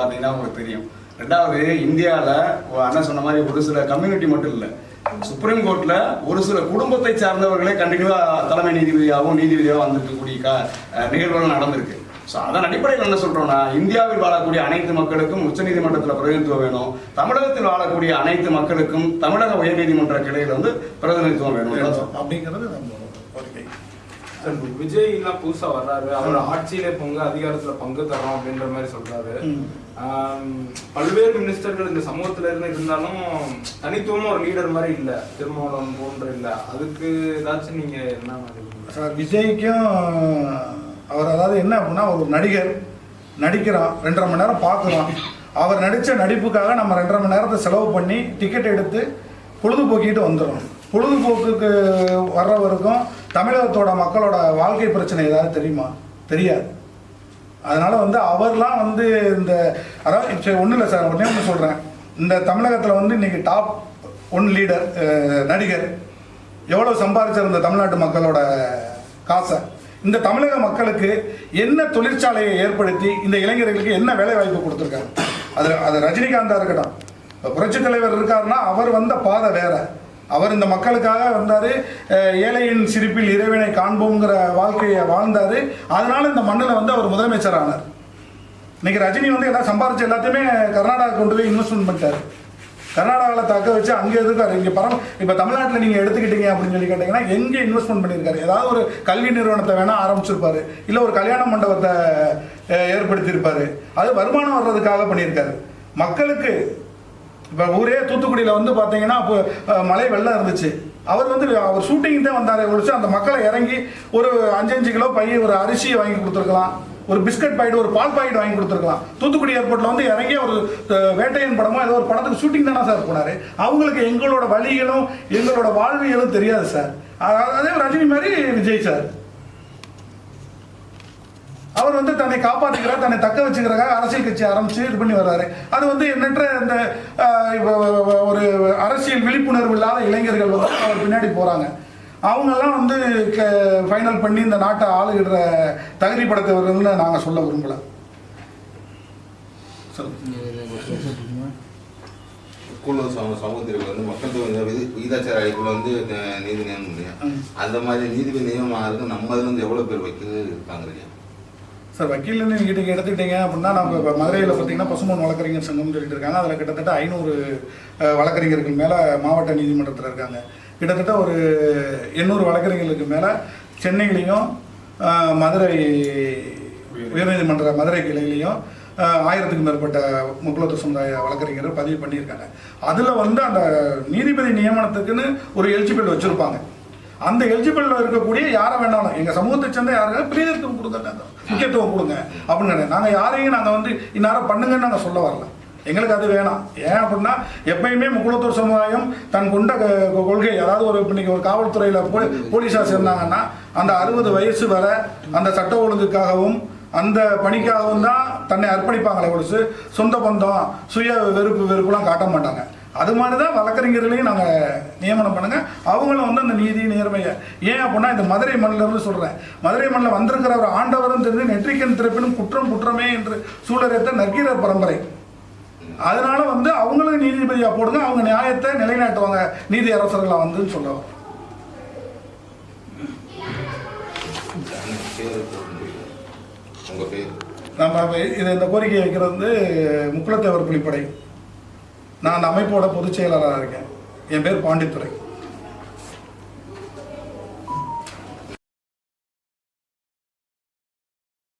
பார்த்தீங்கன்னா உங்களுக்கு தெரியும். ரெண்டாவது இந்தியாவில் அண்ணன் சொன்ன மாதிரி ஒரு சில கம்யூனிட்டி மட்டும் இல்லை. சுப்ரீம் கோர்ட்ல ஒரு சில குடும்பத்தை சார்ந்தவர்களே கண்டினியூவா தலைமை நீதிபதியாகவும் நீதிபதியாகவும் வந்திருக்கக்கூடிய க- நிகழ்வுகள் நடந்திருக்கு. ஸோ அதன் அடிப்படையில் என்ன சொல்றோம்னா இந்தியாவில் வாழக்கூடிய அனைத்து மக்களுக்கும் உச்சநீதிமன்றத்தில் பிரதிநிதித்துவம் வேணும். தமிழகத்தில் வாழக்கூடிய அனைத்து மக்களுக்கும் தமிழக உயர்நீதிமன்ற கிளையில் வந்து பிரதிநிதித்துவம் வேணும். அப்படிங்கிறது நம்ம கோரிக்கை. விஜய் எல்லாம் புதுசா வர்றாரு. அவர் ஆட்சியில பங்கு அதிகாரத்துல பங்கு தரோம் அப்படின்ற மாதிரி சொல்றாரு. பல்வேறு மினிஸ்டர்கள் இந்த சமூகத்துல இருந்து இருந்தாலும் தனித்துவமா ஒரு லீடர் மாதிரி இல்ல. திருமாவளவன் போன்ற இல்ல. அதுக்கு ஏதாச்சும் நீங்க என்ன சார் விஜய்க்கும் அவர் அதாவது என்ன அப்படின்னா ஒரு நடிகர் நடிக்கிறான். ரெண்டரை மணி நேரம் பார்க்குறோம் அவர் நடித்த நடிப்புக்காக நம்ம ரெண்டரை மணி நேரத்தை செலவு பண்ணி டிக்கெட் எடுத்து பொழுதுபோக்கிட்டு வந்துடும் பொழுதுபோக்குக்கு வர்றவருக்கும் தமிழகத்தோட மக்களோட வாழ்க்கை பிரச்சனை ஏதாவது தெரியுமா? தெரியாது. அதனால் வந்து அவர்லாம் வந்து இந்த அதாவது சரி ஒன்றும் இல்லை சார் ஒன்றே ஒன்று சொல்கிறேன் இந்த தமிழகத்தில் வந்து இன்னைக்கு டாப் ஒன் லீடர் நடிகர். எவ்வளோ சம்பாதிச்சிருந்த தமிழ்நாட்டு மக்களோட காசை? இந்த தமிழக மக்களுக்கு என்ன தொழிற்சாலையை ஏற்படுத்தி இந்த இளைஞர்களுக்கு என்ன வேலை வாய்ப்பு கொடுத்துருக்காரு? அது அது ரஜினிகாந்தாக இருக்கட்டும். இப்போ புரட்சித் தலைவர் இருக்காருன்னா அவர் வந்த பாதை வேற. அவர் இந்த மக்களுக்காக வந்தார். ஏழையின் சிரிப்பில் இறைவனை காண்போங்கிற வாழ்க்கையை வாழ்ந்தார். அதனால இந்த மண்ணில் வந்து அவர் முதலமைச்சர் ஆனார். இன்னைக்கு ரஜினி வந்து எல்லாம் சம்பாரிச்ச எல்லாத்தையுமே கர்நாடகா கொண்டு போய் இன்வெஸ்ட்மெண்ட் பண்ணிட்டார். கர்நாடகாவில் தக்க வச்சு அங்கே இருக்காரு. இங்கே பரம் இப்போ தமிழ்நாட்டில் நீங்கள் எடுத்துக்கிட்டீங்க அப்படின்னு சொல்லி கேட்டிங்கன்னா எங்கே இன்வெஸ்ட்மெண்ட் பண்ணியிருக்காரு? ஏதாவது ஒரு கல்வி நிறுவனத்தை வேணால் ஆரம்பிச்சிருப்பார். இல்லை ஒரு கல்யாண மண்டபத்தை ஏற்படுத்தியிருப்பார். அது வருமானம் வர்றதுக்காக பண்ணியிருக்காரு. மக்களுக்கு இப்போ ஊரே தூத்துக்குடியில் வந்து பார்த்தீங்கன்னா இப்போ மலை மழை வெள்ளம் இருந்துச்சு. அவர் வந்து அவர் ஷூட்டிங் தான் வந்தாரே ஒழிச்சு அந்த மக்களை இறங்கி ஒரு அஞ்சு அஞ்சு கிலோ பை ஒரு அரிசியை வாங்கி கொடுத்துருக்கலாம். ஒரு பிஸ்கட் பாக்கெட் ஒரு பால் பாக்கெட் வாங்கி கொடுத்துருக்கலாம். தூத்துக்குடி ஏர்போர்ட்டில் வந்து இறங்கி ஒரு வேட்டையின் வேட்டையன் படமோ ஏதோ ஒரு படத்துக்கு ஷூட்டிங் தானே சார் போனார். அவங்களுக்கு எங்களோட வழிகளும் எங்களோட வாழ்வியலும் தெரியாது சார். அதாவது அதே ரஜினி மாதிரி விஜய் சார். அவர் வந்து தன்னை காப்பாற்றிக்கிறார் தன்னை தக்க வச்சுக்கிறக்காக அரசியல் கட்சி ஆரம்பிச்சு இது பண்ணி வர்றாரு. அது வந்து எண்ணற்ற இந்த ஒரு அரசியல் விழிப்புணர்வு இல்லாத இளைஞர்கள் வந்து அவர் பின்னாடி போறாங்க. அவங்கெல்லாம் வந்து ஃபைனல் பண்ணி இந்த நாட்டை ஆளுகிற தகுதி படைத்தவர்கள்னு நாங்கள் சொல்ல விரும்பல. ஸ்கூல்ல சம சமூகத்திற்கு வந்து மக்கள் தொகை விகிதாச்சார அடிப்படையில் வந்து நீதி நியமனம். அந்த மாதிரி நீதிபதி நியமனம் நம்ம இதுல எவ்வளவு பேர் வைக்கிறது இருக்காங்க சார் வக்கீல் நீங்கள் நீங்கள் எடுத்துக்கிட்டீங்க அப்படின்னா நம்ம இப்போ மதுரையில் பார்த்தீங்கன்னா பசுமன் வழக்கறிஞர் சங்கம்னு சொல்லிட்டு இருக்காங்க அதில் கிட்டத்தட்ட ஐநூறு வழக்கறிஞர்கள் மேலே மாவட்ட நீதிமன்றத்தில் இருக்காங்க. கிட்டத்தட்ட ஒரு எண்ணூறு வழக்கறிஞர்களுக்கு மேலே சென்னையிலையும் மதுரை உயர்நீதிமன்ற மதுரை கிளையிலையும் ஆயிரத்துக்கு மேற்பட்ட முக்குலத்து சமுதாய வழக்கறிஞர்கள் பதிவு பண்ணியிருக்காங்க. அதில் வந்து அந்த நீதிபதி நியமனத்துக்குன்னு ஒரு எலிஜிபிள் வச்சுருப்பாங்க. அந்த எலிஜிபிள் இருக்கக்கூடிய யாரை வேணாலும் எங்கள் சமூகத்தை சேர்ந்த யாருக்காக பிரியத்துவம் கொடுங்க முக்கியத்துவம் கொடுங்க அப்படின்னு நாங்கள் யாரையும் நாங்கள் வந்து இந்நேரம் பண்ணுங்கன்னு நாங்கள் சொல்ல வரல. எங்களுக்கு அது வேணாம். ஏன் அப்படின்னா எப்பயுமே முக்குளத்தூர் சமுதாயம் தன் கொண்ட கொள்கை அதாவது ஒரு இன்னைக்கு ஒரு காவல்துறையில் போ போலீஸாக சேர்ந்தாங்கன்னா அந்த அறுபது வயசு வர அந்த சட்ட ஒழுங்குக்காகவும் அந்த பணிக்காகவும் தான் தன்னை அர்ப்பணிப்பாங்களே ஒழிச்சு சொந்த பந்தம் சுய வெறுப்பு வெறுப்புலாம் காட்ட மாட்டாங்க. அது மாதிரி தான் வழக்கறிஞர்களையும் நாங்கள் நியமனம் பண்ணுங்க. அவங்களும் வந்து அந்த நீதி நேர்மையை. ஏன் அப்படின்னா இந்த மதுரை மண்ணில் இருந்து சொல்கிறேன் மதுரை மண்ணில் வந்திருக்கிற ஒரு ஆண்டவரும் தெரிந்து நெற்றிக்கன் திறப்பினும் குற்றம் குற்றமே என்று சூழலைத்த நற்கீரர் பரம்பரை. அதனால வந்து அவங்களும் நீதிபதியாக போடுங்க அவங்க நியாயத்தை நிலைநாட்டுவாங்க. நீதி அரசர்களாக வந்துன்னு சொல்லுவாங்க நம்ம இது இந்த கோரிக்கை வைக்கிறது வந்து முக்குலத்தேவர் புலிப்படை. நான் அந்த அமைப்போட பொதுச் செயலாளராக இருக்கேன். என் பேர் பாண்டித்துறை